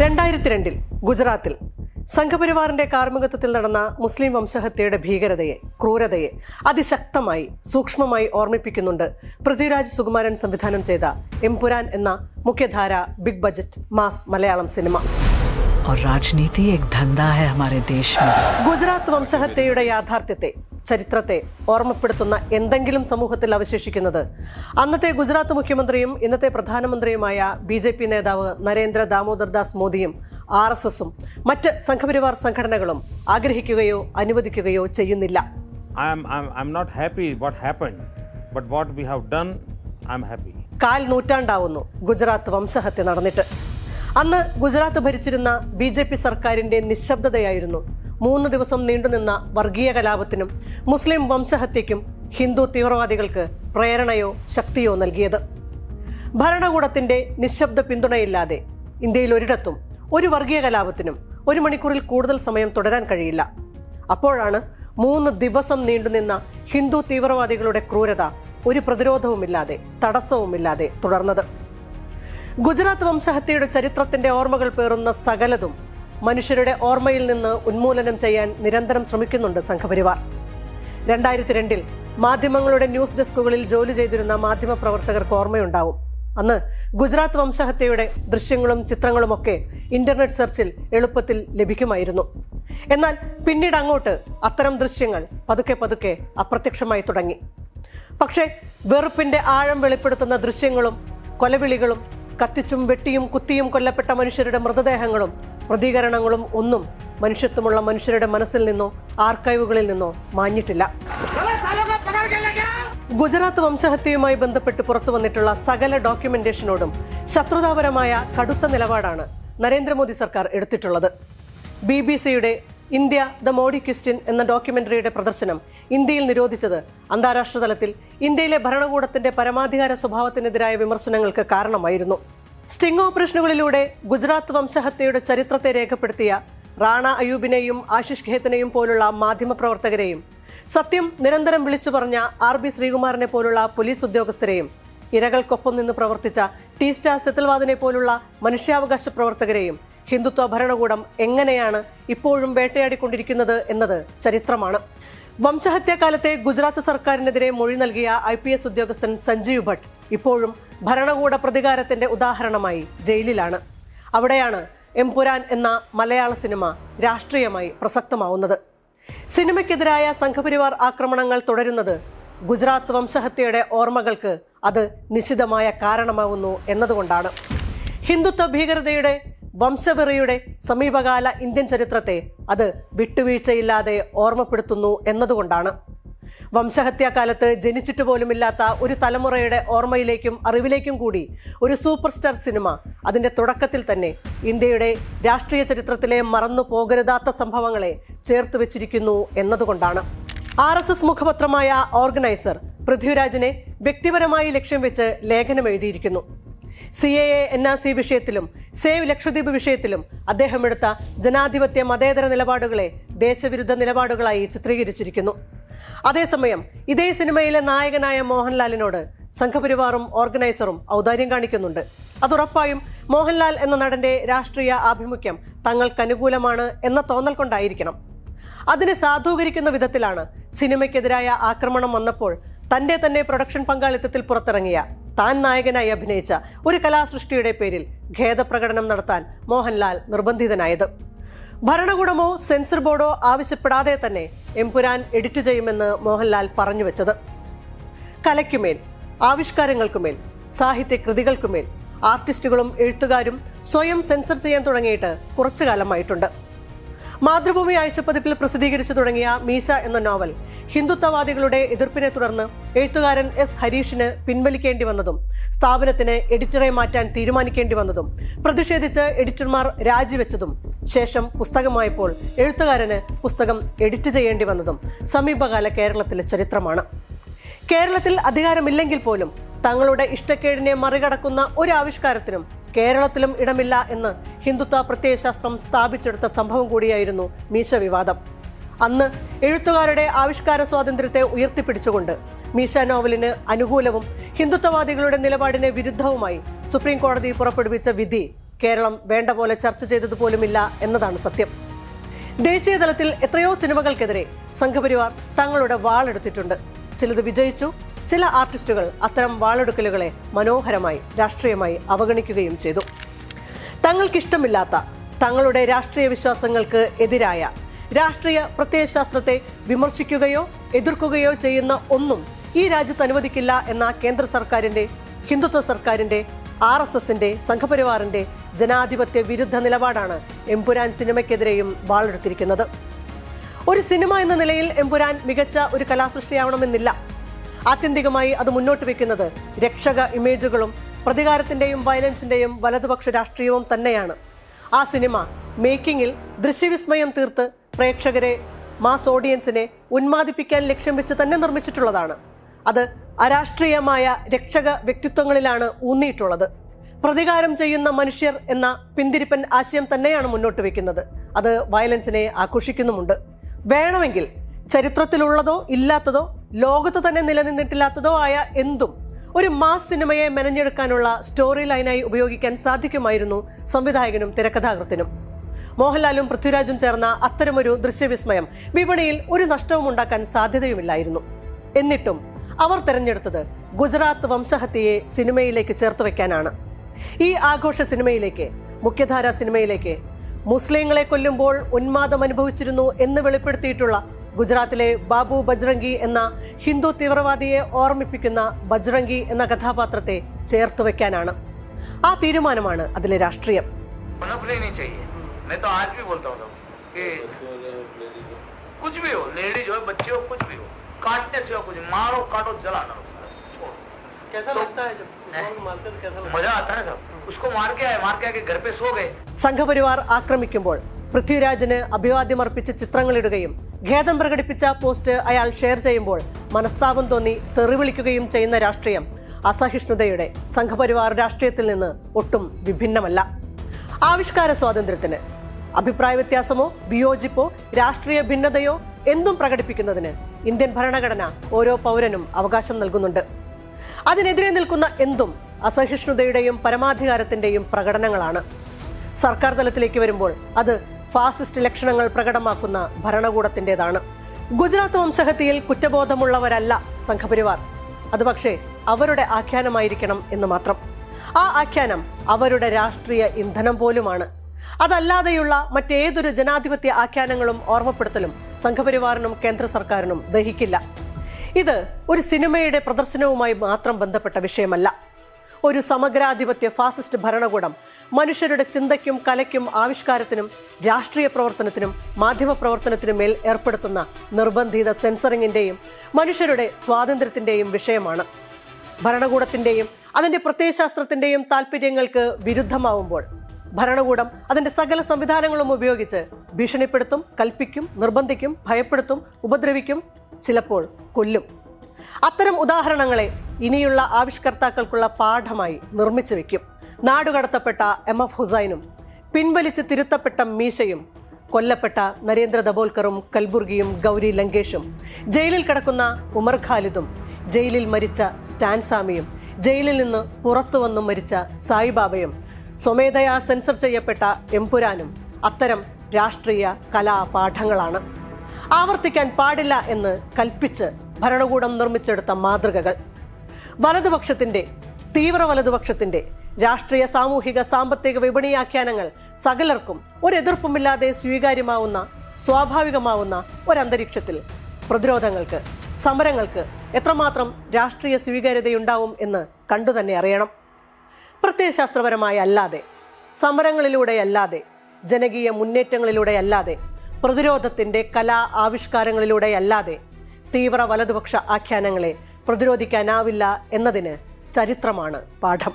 രണ്ടായിരത്തി രണ്ടിൽ ഗുജറാത്തിൽ സംഘപരിവാറിന്റെ കാർമ്മികത്വത്തിൽ നടന്ന മുസ്ലിം വംശഹത്യയുടെ ഭീകരതയെ ക്രൂരതയെ അതിശക്തമായി സൂക്ഷ്മമായി ഓർമ്മിപ്പിക്കുന്നുണ്ട് പൃഥ്വിരാജ് സുകുമാരൻ സംവിധാനം ചെയ്ത എംപുരാൻ എന്ന മുഖ്യധാര big budget mass Malayalam cinema. और राजनीति एक धंधा है हमारे देश में ഗുജറാത്ത് വംശഹത്യയുടെ യാഥാർത്ഥ്യത്തെ ചരിത്രത്തെ ഓർമ്മപ്പെടുത്തുന്ന എന്തെങ്കിലും സമൂഹത്തിൽ അവശേഷിക്കുന്നത് അന്നത്തെ ഗുജറാത്ത് മുഖ്യമന്ത്രിയും ഇന്നത്തെ പ്രധാനമന്ത്രിയുമായ ബി ജെ പി നേതാവ് നരേന്ദ്ര ദാമോദർ ദാസ് മോദിയും ആർ എസ് എസും മറ്റ് സംഘപരിവാർ സംഘടനകളും ആഗ്രഹിക്കുകയോ അനുവദിക്കുകയോ ചെയ്യുന്നില്ല I'm, I'm, I'm not happy what happened, but what we have done, I'm happy. കാൽ നൂറ്റാണ്ടാവുന്നു ഗുജറാത്ത് വംശഹത്യ നടന്നിട്ട് അന്ന് ഗുജറാത്ത് ഭരിച്ചിരുന്ന ബി ജെ പി സർക്കാരിന്റെ നിശബ്ദതയായിരുന്നു. മൂന്ന് ദിവസം നീണ്ടുനിന്ന വർഗീയ കലാപത്തിനും മുസ്ലിം വംശഹത്യയ്ക്കും ഹിന്ദു തീവ്രവാദികൾക്ക് പ്രേരണയോ ശക്തിയോ നൽകിയത്. ഭരണകൂടത്തിന്റെ നിശബ്ദ പിന്തുണയില്ലാതെ ഇന്ത്യയിൽ ഒരിടത്തും ഒരു വർഗീയ കലാപത്തിനും ഒരു മണിക്കൂറിൽ കൂടുതൽ സമയം തുടരാൻ കഴിയില്ല. അപ്പോഴാണ് മൂന്ന് ദിവസം നീണ്ടുനിന്ന ഹിന്ദു തീവ്രവാദികളുടെ ക്രൂരത ഒരു പ്രതിരോധവുമില്ലാതെ തടസ്സവുമില്ലാതെ തുടർന്നത്. ഗുജറാത്ത് വംശഹത്യയുടെ ചരിത്രത്തിന്റെ ഓർമ്മകൾ പേറുന്ന സകലതും മനുഷ്യരുടെ ഓർമ്മയിൽ നിന്ന് ഉന്മൂലനം ചെയ്യാൻ നിരന്തരം ശ്രമിക്കുന്നുണ്ട് സംഘപരിവാർ. രണ്ടായിരത്തി രണ്ടിൽ മാധ്യമങ്ങളുടെ ന്യൂസ് ഡെസ്കുകളിൽ ജോലി ചെയ്തിരുന്ന മാധ്യമ പ്രവർത്തകർക്ക് ഓർമ്മയുണ്ടാവും. അന്ന് ഗുജറാത്ത് വംശഹത്യയുടെ ദൃശ്യങ്ങളും ചിത്രങ്ങളുമൊക്കെ ഇന്റർനെറ്റ് സെർച്ചിൽ എളുപ്പത്തിൽ ലഭിക്കുമായിരുന്നു. എന്നാൽ പിന്നീട് അങ്ങോട്ട് അത്തരം ദൃശ്യങ്ങൾ പതുക്കെ പതുക്കെ അപ്രത്യക്ഷമായി തുടങ്ങി. പക്ഷേ വെറുപ്പിന്റെ ആഴം വെളിപ്പെടുത്തുന്ന ദൃശ്യങ്ങളും കൊലവിളികളും കത്തിച്ചും വെട്ടിയും കുത്തിയും കൊല്ലപ്പെട്ട മനുഷ്യരുടെ മൃതദേഹങ്ങളും പ്രതികരണങ്ങളും ഒന്നും മനുഷ്യത്വമുള്ള മനുഷ്യരുടെ മനസ്സിൽ നിന്നോ ആർക്കൈവുകളിൽ നിന്നോ മാഞ്ഞിട്ടില്ല. ഗുജറാത്ത് വംശഹത്യയുമായി ബന്ധപ്പെട്ട് പുറത്തു വന്നിട്ടുള്ള സകല ഡോക്യുമെന്റേഷനോടും ശത്രുതാപരമായ കടുത്ത നിലപാടാണ് നരേന്ദ്രമോദി സർക്കാർ എടുത്തിട്ടുള്ളത്. ബി ബി സിയുടെ ഇന്ത്യ ദ മോഡി ക്വസ്റ്റ്യൻ എന്ന ഡോക്യുമെന്ററിയുടെ പ്രദർശനം ഇന്ത്യയിൽ നിരോധിച്ചത് അന്താരാഷ്ട്ര തലത്തിൽ ഇന്ത്യയിലെ ഭരണകൂടത്തിന്റെ പരമാധികാര സ്വഭാവത്തിനെതിരായ വിമർശനങ്ങൾക്ക് കാരണമായിരുന്നു. സ്റ്റിംഗ് ഓപ്പറേഷനുകളിലൂടെ ഗുജറാത്ത് വംശഹത്യയുടെ ചരിത്രത്തെ രേഖപ്പെടുത്തിയ റാണ അയൂബിനെയും ആശിഷ് ഖേത്തിനെയും പോലുള്ള മാധ്യമപ്രവർത്തകരെയും സത്യം നിരന്തരം വിളിച്ചു പറഞ്ഞ ആർ ബി ശ്രീകുമാറിനെ പോലുള്ള പോലീസ് ഉദ്യോഗസ്ഥരെയും ഇരകൾക്കൊപ്പം നിന്ന് പ്രവർത്തിച്ച ടി സ്റ്റാർ പോലുള്ള മനുഷ്യാവകാശ പ്രവർത്തകരെയും ഹിന്ദുത്വ ഭരണകൂടം എങ്ങനെയാണ് ഇപ്പോഴും വേട്ടയാടിക്കൊണ്ടിരിക്കുന്നത് എന്നത് ചരിത്രമാണ്. വംശഹത്യാകാലത്തെ ഗുജറാത്ത് സർക്കാരിനെതിരെ മൊഴി നൽകിയ ഐ പി എസ് ഉദ്യോഗസ്ഥൻ സഞ്ജീവ് ഭട്ട് ഇപ്പോഴും ഭരണകൂട പ്രതികാരത്തിന്റെ ഉദാഹരണമായി ജയിലിലാണ്. അവിടെയാണ് എംപുരാൻ എന്ന മലയാള സിനിമ രാഷ്ട്രീയമായി പ്രസക്തമാവുന്നത്. സിനിമയ്ക്കെതിരായ സംഘപരിവാർ ആക്രമണങ്ങൾ തുടരുന്നത് ഗുജറാത്ത് വംശഹത്യയുടെ ഓർമ്മകൾക്ക് അത് നിശിതമായ കാരണമാവുന്നു എന്നതുകൊണ്ടാണ്. ഹിന്ദുത്വ ഭീകരതയുടെ വംശവെറിയുടെ സമീപകാല ഇന്ത്യൻ ചരിത്രത്തെ അത് വിട്ടുവീഴ്ചയില്ലാതെ ഓർമ്മപ്പെടുത്തുന്നു എന്നതുകൊണ്ടാണ്. വംശഹത്യാകാലത്ത് ജനിച്ചിട്ട് പോലുമില്ലാത്ത ഒരു തലമുറയുടെ ഓർമ്മയിലേക്കും അറിവിലേക്കും കൂടി ഒരു സൂപ്പർ സ്റ്റാർ സിനിമ അതിന്റെ തുടക്കത്തിൽ തന്നെ ഇന്ത്യയുടെ രാഷ്ട്രീയ ചരിത്രത്തിലെ മറന്നു പോകരുതാത്ത സംഭവങ്ങളെ ചേർത്ത് വെച്ചിരിക്കുന്നു എന്നതുകൊണ്ടാണ്. ആർ എസ് എസ് മുഖപത്രമായ ഓർഗനൈസർ പൃഥ്വിരാജിനെ വ്യക്തിപരമായി ലക്ഷ്യം വെച്ച് ലേഖനം എഴുതിയിരിക്കുന്നു. C A A N R C വിഷയത്തിലും സേവ് ലക്ഷദ്വീപ് വിഷയത്തിലും അദ്ദേഹം എടുത്ത ജനാധിപത്യ മതേതര നിലപാടുകളെ ദേശവിരുദ്ധ നിലപാടുകളായി ചിത്രീകരിച്ചിരിക്കുന്നു. അതേസമയം ഇതേ സിനിമയിലെ നായകനായ മോഹൻലാലിനോട് സംഘപരിവാറും ഓർഗനൈസറും ഔദാര്യം കാണിക്കുന്നുണ്ട്. അതുറപ്പായും മോഹൻലാൽ എന്ന നടന്റെ രാഷ്ട്രീയ ആഭിമുഖ്യം തങ്ങൾക്ക് അനുകൂലമാണ് എന്ന തോന്നൽ കൊണ്ടായിരിക്കണം. അതിനെ സാധൂകരിക്കുന്ന വിധത്തിലാണ് സിനിമയ്ക്കെതിരായ ആക്രമണം വന്നപ്പോൾ തന്റെ തന്നെ പ്രൊഡക്ഷൻ പങ്കാളിത്തത്തിൽ പുറത്തിറങ്ങിയ താൻ നായകനായി അഭിനയിച്ച ഒരു കലാസൃഷ്ടിയുടെ പേരിൽ ഖേദപ്രകടനം നടത്താൻ മോഹൻലാൽ നിർബന്ധിതനായത്. ഭരണകൂടമോ സെൻസർ ബോർഡോ ആവശ്യപ്പെടാതെ തന്നെ എംപുരാൻ എഡിറ്റ് ചെയ്യുമെന്ന് മോഹൻലാൽ പറഞ്ഞു വെച്ചത്. കലയ്ക്കുമേൽ ആവിഷ്കാരങ്ങൾക്കുമേൽ സാഹിത്യ കൃതികൾക്കുമേൽ ആർട്ടിസ്റ്റുകളും എഴുത്തുകാരും സ്വയം സെൻസർ ചെയ്യാൻ തുടങ്ങിയിട്ട് കുറച്ചു കാലമായിട്ടുണ്ട്. മാതൃഭൂമി ആഴ്ചപ്പതിപ്പിൽ പ്രസിദ്ധീകരിച്ചു തുടങ്ങിയ മീശ എന്ന നോവൽ ഹിന്ദുത്വവാദികളുടെ എതിർപ്പിനെ തുടർന്ന് എഴുത്തുകാരൻ എസ് ഹരീഷിന് പിൻവലിക്കേണ്ടി വന്നതും സ്ഥാപനത്തിന് എഡിറ്ററെ മാറ്റാൻ തീരുമാനിക്കേണ്ടി വന്നതും പ്രതിഷേധിച്ച് എഡിറ്റർമാർ രാജിവെച്ചതും ശേഷം പുസ്തകമായപ്പോൾ എഴുത്തുകാരന് പുസ്തകം എഡിറ്റ് ചെയ്യേണ്ടി വന്നതും സമീപകാല കേരളത്തിലെ ചരിത്രമാണ്. കേരളത്തിൽ അധികാരമില്ലെങ്കിൽ പോലും തങ്ങളുടെ ഇഷ്ടക്കേടിനെ മറികടക്കുന്ന ഒരു ആവിഷ്കാരത്തിനും കേരളത്തിലും ഇടമില്ല എന്ന് ഹിന്ദുത്വ പ്രത്യയശാസ്ത്രം സ്ഥാപിച്ചെടുത്ത സംഭവം കൂടിയായിരുന്നു മീശ വിവാദം അന്ന് എഴുത്തുകാരുടെ ആവിഷ്കാര സ്വാതന്ത്ര്യത്തെ ഉയർത്തിപ്പിടിച്ചുകൊണ്ട് മീശ നോവലിന് അനുകൂലവും ഹിന്ദുത്വവാദികളുടെ നിലപാടിന് വിരുദ്ധവുമായി സുപ്രീം കോടതി പുറപ്പെടുവിച്ച വിധി കേരളം വേണ്ട പോലെ ചർച്ച ചെയ്തതുപോലുമില്ല എന്നതാണ് സത്യം. ദേശീയ തലത്തിൽ എത്രയോ സിനിമകൾക്കെതിരെ സംഘപരിവാർ തങ്ങളുടെ വാളെടുത്തിട്ടുണ്ട്. ചിലത് വിജയിച്ചു ചില ആർട്ടിസ്റ്റുകൾ അത്തരം വാളെടുക്കലുകളെ മനോഹരമായി രാഷ്ട്രീയമായി അവഗണിക്കുകയും ചെയ്തു. തങ്ങൾക്കിഷ്ടമില്ലാത്ത തങ്ങളുടെ രാഷ്ട്രീയ വിശ്വാസങ്ങൾക്ക് എതിരായ രാഷ്ട്രീയ പ്രത്യയശാസ്ത്രത്തെ വിമർശിക്കുകയോ എതിർക്കുകയോ ചെയ്യുന്ന ഒന്നും ഈ രാജ്യത്ത് അനുവദിക്കില്ല എന്ന കേന്ദ്ര സർക്കാരിന്റെ ഹിന്ദുത്വ സർക്കാരിന്റെ ആർ എസ് എസിന്റെ സംഘപരിവാറിന്റെ ജനാധിപത്യ വിരുദ്ധ നിലപാടാണ് എംപുരാൻ സിനിമയ്ക്കെതിരെയും വാളെടുത്തിരിക്കുന്നത്. ഒരു സിനിമ എന്ന നിലയിൽ എംപുരാൻ മികച്ച ഒരു കലാസൃഷ്ടിയാവണമെന്നില്ല. ആത്യന്തികമായി അത് മുന്നോട്ട് വയ്ക്കുന്നത് രക്ഷക ഇമേജുകളും പ്രതികാരത്തിന്റെയും വയലൻസിന്റെയും വലതുപക്ഷ രാഷ്ട്രീയവും തന്നെയാണ്. ആ സിനിമ മേക്കിങ്ങിൽ ദൃശ്യവിസ്മയം തീർത്ത് പ്രേക്ഷകരെ മാസ് ഓഡിയൻസിനെ ഉന്മാദിപ്പിക്കാൻ ലക്ഷ്യം വെച്ച് തന്നെ നിർമ്മിച്ചിട്ടുള്ളതാണ്. അത് അരാഷ്ട്രീയമായ രക്ഷക വ്യക്തിത്വങ്ങളിലാണ് ഊന്നിയിട്ടുള്ളത്. പ്രതികാരം ചെയ്യുന്ന മനുഷ്യർ എന്ന പിന്തിരിപ്പൻ ആശയം തന്നെയാണ് മുന്നോട്ട് വെക്കുന്നത്. അത് വയലൻസിനെ ആഘോഷിക്കുന്നുമുണ്ട്. വേണമെങ്കിൽ ചരിത്രത്തിലുള്ളതോ ഇല്ലാത്തതോ ലോകത്ത് തന്നെ നിലനിന്നിട്ടില്ലാത്തതോ ആയ എന്തും ഒരു മാസ് സിനിമയെ മെനഞ്ഞെടുക്കാനുള്ള സ്റ്റോറി ലൈനായി ഉപയോഗിക്കാൻ സാധിക്കുമായിരുന്നു സംവിധായകനും തിരക്കഥാകൃത്തിനും. മോഹൻലാലും പൃഥ്വിരാജും ചേർന്ന അത്തരമൊരു ദൃശ്യവിസ്മയം വിപണിയിൽ ഒരു നഷ്ടവും ഉണ്ടാക്കാൻ സാധ്യതയുമില്ലായിരുന്നു. എന്നിട്ടും അവർ തെരഞ്ഞെടുത്തത് ഗുജറാത്ത് വംശഹത്യയെ സിനിമയിലേക്ക് ചേർത്ത് വെക്കാനാണ് ഈ ആഘോഷ സിനിമയിലേക്ക് മുഖ്യധാര സിനിമയിലേക്ക് മുസ്ലിങ്ങളെ കൊല്ലുമ്പോൾ ഉന്മാദം അനുഭവിച്ചിരുന്നു എന്ന് വെളിപ്പെടുത്തിയിട്ടുള്ള ഗുജറാത്തിലെ ബാബു ബജ്രംഗി എന്ന ഹിന്ദു തീവ്രവാദിയെ ഓർമ്മിപ്പിക്കുന്ന ബജ്രംഗി എന്ന കഥാപാത്രത്തെ ചേർത്ത് വെക്കാനാണ് ആ തീരുമാനമാണ് അതിലെ രാഷ്ട്രീയം पनपने नहीं चाहिए मैं तो आज भी बोलता हूँ कि कुछ भी हो लेडीज हो बच्चे हो कुछ भी हो काटने से हो कुछ मारो काटो जलाना उसका छोड़ो कैसा तो- लगता है जब नहीं। लोग मारते हैं तो कैसा लगता मजा आता है ना सब उसको मार के आए मार के आके घर पे सो गए സംഘപരിവാർ ആക്രമിക്കുമ്പോൾ പൃഥ്വിരാജിന് അഭിവാദ്യമർപ്പിച്ച് ചിത്രങ്ങളിടുകയും ഖേദം പ്രകടിപ്പിച്ച പോസ്റ്റ് അയാൾ ഷെയർ ചെയ്യുമ്പോൾ മനസ്താപം തോന്നി തെറിവിളിക്കുകയും ചെയ്യുന്ന രാഷ്ട്രീയം അസഹിഷ്ണുതയുടെ സംഘപരിവാർ രാഷ്ട്രീയത്തിൽ നിന്ന് ഒട്ടും വിഭിന്നമല്ല. ആവിഷ്കാര സ്വാതന്ത്ര്യത്തിന് അഭിപ്രായ വ്യത്യാസമോ വിയോജിപ്പോ രാഷ്ട്രീയ ഭിന്നതയോ എന്തും പ്രകടിപ്പിക്കുന്നതിന് ഇന്ത്യൻ ഭരണഘടന ഓരോ പൗരനും അവകാശം നൽകുന്നുണ്ട്. അതിനെതിരെ നിൽക്കുന്ന എന്തും അസഹിഷ്ണുതയുടെയും പരമാധികാരത്തിന്റെയും പ്രകടനങ്ങളാണ്. സർക്കാർ തലത്തിലേക്ക് വരുമ്പോൾ അത് ഫാസിസ്റ്റ് ലക്ഷണങ്ങൾ പ്രകടമാക്കുന്ന ഭരണകൂടത്തിന്റേതാണ്. ഗുജറാത്ത് വംശഹത്യയിൽ കുറ്റബോധമുള്ളവരല്ല സംഘപരിവാർ. അത് പക്ഷേ അവരുടെ ആഖ്യാനമായിരിക്കണം എന്ന് മാത്രം. ആ ആഖ്യാനം അവരുടെ രാഷ്ട്രീയ ഇന്ധനം പോലുമാണ്. അതല്ലാതെയുള്ള മറ്റേതൊരു ജനാധിപത്യ ആഖ്യാനങ്ങളും ഓർമ്മപ്പെടുത്തലും സംഘപരിവാറിനും കേന്ദ്ര സർക്കാരിനും ദഹിക്കില്ല. ഇത് ഒരു സിനിമയുടെ പ്രദർശനവുമായി മാത്രം ബന്ധപ്പെട്ട വിഷയമല്ല. ഒരു സമഗ്രാധിപത്യ ഫാസിസ്റ്റ് ഭരണകൂടം മനുഷ്യരുടെ ചിന്തയ്ക്കും കലയ്ക്കും ആവിഷ്കാരത്തിനും രാഷ്ട്രീയ പ്രവർത്തനത്തിനും മാധ്യമ പ്രവർത്തനത്തിനും മേൽ ഏർപ്പെടുത്തുന്ന നിർബന്ധിത സെൻസറിങ്ങിന്റെയും മനുഷ്യരുടെ സ്വാതന്ത്ര്യത്തിന്റെയും വിഷയമാണ്. ഭരണകൂടത്തിന്റെയും അതിന്റെ പ്രത്യയശാസ്ത്രത്തിന്റെയും താല്പര്യങ്ങൾക്ക് വിരുദ്ധമാവുമ്പോൾ ഭരണകൂടം അതിന്റെ സകല സംവിധാനങ്ങളും ഉപയോഗിച്ച് ഭീഷണിപ്പെടുത്തും കൽപ്പിക്കും നിർബന്ധിക്കും ഭയപ്പെടുത്തും ഉപദ്രവിക്കും ചിലപ്പോൾ കൊല്ലും. അത്തരം ഉദാഹരണങ്ങളെ ഇനിയുള്ള ആവിഷ്കർത്താക്കൾക്കുള്ള പാഠമായി നിർമ്മിച്ചു വെക്കും. നാടുകടത്തപ്പെട്ട എം എഫ് ഹുസൈനും പിൻവലിച്ച് തിരുത്തപ്പെട്ട മീശയും കൊല്ലപ്പെട്ട നരേന്ദ്ര ദബോൽക്കറും കൽബുർഗിയും ഗൗരി ലങ്കേഷും ജയിലിൽ കിടക്കുന്ന ഉമർ ഖാലിദും ജയിലിൽ മരിച്ച സ്റ്റാൻസാമിയും ജയിലിൽ നിന്ന് പുറത്തു വന്നും മരിച്ച സായിബാബയും സ്വമേധയാ സെൻസർ ചെയ്യപ്പെട്ട എംപുരാനും അത്തരം രാഷ്ട്രീയ കലാപാഠങ്ങളാണ്. ആവർത്തിക്കാൻ പാടില്ല എന്ന് കൽപ്പിച്ച് ഭരണകൂടം നിർമ്മിച്ചെടുത്ത മാതൃകകൾ. വലതുപക്ഷത്തിന്റെ തീവ്ര വലതുപക്ഷത്തിന്റെ രാഷ്ട്രീയ സാമൂഹിക സാമ്പത്തിക വിപണിയാഖ്യാനങ്ങൾ സകലർക്കും ഒരെതിർപ്പുമില്ലാതെ സ്വീകാര്യമാവുന്ന സ്വാഭാവികമാവുന്ന ഒരന്തരീക്ഷത്തിൽ പ്രതിരോധങ്ങൾക്ക് സമരങ്ങൾക്ക് എത്രമാത്രം രാഷ്ട്രീയ സ്വീകാര്യതയുണ്ടാവും എന്ന് കണ്ടു തന്നെ അറിയണം. പ്രത്യയശാസ്ത്രപരമായി അല്ലാതെ സമരങ്ങളിലൂടെയല്ലാതെ ജനകീയ മുന്നേറ്റങ്ങളിലൂടെയല്ലാതെ പ്രതിരോധത്തിന്റെ കലാ ആവിഷ്കാരങ്ങളിലൂടെയല്ലാതെ തീവ്ര വലതുപക്ഷ ആഖ്യാനങ്ങളെ പ്രതിരോധിക്കാനാവില്ല എന്നതിന് ചരിത്രമാണ് പാഠം.